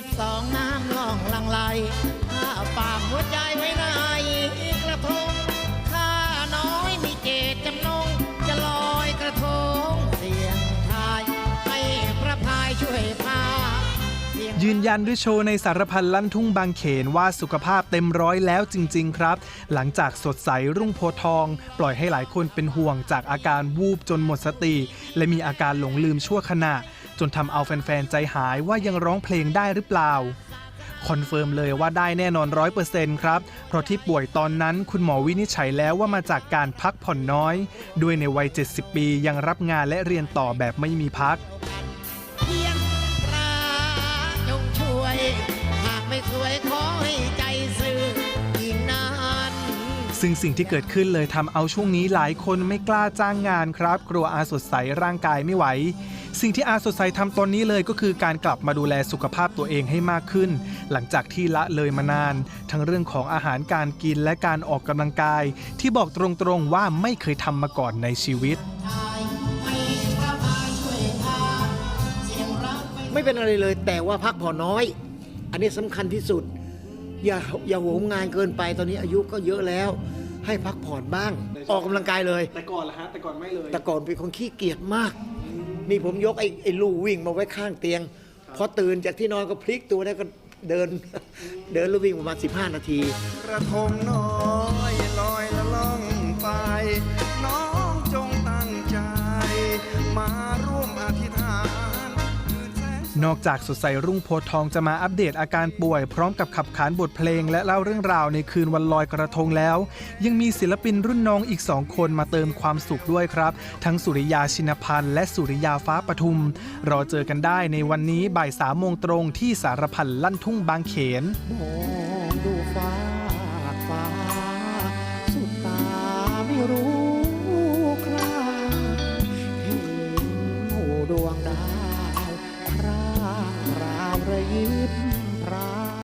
สิบสองน้ำล่องลังไหลข้าฝากหัวใจไว้ในกระทงข้าน้อยมีเจตจำนง จะลอยกระทงเสียงทายให้พระพายช่วยพาเสียง ยืนยันด้วยโชว์ในสารพันลั่นทุ่งบางเขนว่าสุขภาพเต็มร้อยแล้วจริง ๆ ครับ หลังจากสดใสรุ่งโพธิ์ทอง ปล่อยให้หลายคนเป็นห่วงจากอาการวูบจนหมดสติ และมีอาการหลงลืมชั่วขณะ จนทำเอาแฟนๆใจหายว่ายังร้องเพลงได้หรือเปล่า คอนเฟิร์มเลยว่าได้แน่นอนร้อยเปอร์เซ็นต์ครับ เพราะที่ป่วยตอนนั้นคุณหมอวินิจฉัยแล้วว่ามาจากการพักผ่อนน้อย ด้วยในวัย 70 ปียังรับงานและเรียนต่อแบบไม่มีพักซึ่งสิ่งที่เกิดขึ้นเลยทำเอาช่วงนี้หลายคนไม่กล้าจ้างงานครับ กลัวอาสดใสร่างกายไม่ไหว สิ่งที่อาสดใสทำตอนนี้เลยก็คือการกลับมาดูแลสุขภาพตัวเองให้มากขึ้น หลังจากที่ละเลยมานาน ทั้งเรื่องของอาหารการกินและการออกกำลังกาย ที่บอกตรงๆว่าไม่เคยทำมาก่อนในชีวิต ไม่เป็นอะไรเลยแต่ว่าพักผ่อนน้อย อันนี้สำคัญที่สุด อย่าอย่าโหมงานเกินไปตอนนี้อายุก็เยอะแล้ว ให้พักผ่อนบ้าง ออกกำลังกายเลย แต่ก่อนละฮะแต่ก่อนไม่เลย แต่ก่อนเป็นคนขี้เกียจมาก นี่ผมยกไอ้ไอ้ลู่วิ่งมาไว้ข้างเตียง พอตื่นจากที่นอนก็พลิกตัวแล้วก็เดิน เดินลู่วิ่งประมาณ 15 นาที กระทงน้อยลอยละล่อง นอกจากสดใสรุ่งโพทองจะมาอัปเดตอาการป่วย พร้อมกับขับขานบทเพลง และเล่าเรื่องราวในคืนวันลอยกระทงแล้ว ยังมีศิลปินรุ่นน้องอีกสองคนมาเติมความสุขด้วยครับ ทั้งสุริยาชินพันธ์และสุริยาฟ้าปทุม รอเจอกันได้ในวันนี้บ่ายสามโมงตรงที่สารพันลั่นทุ่งบางเขนดูฟ้าฟ้าสุดตาไม่รู้คลาเห็นดวงดาวพรา ระยิบพรา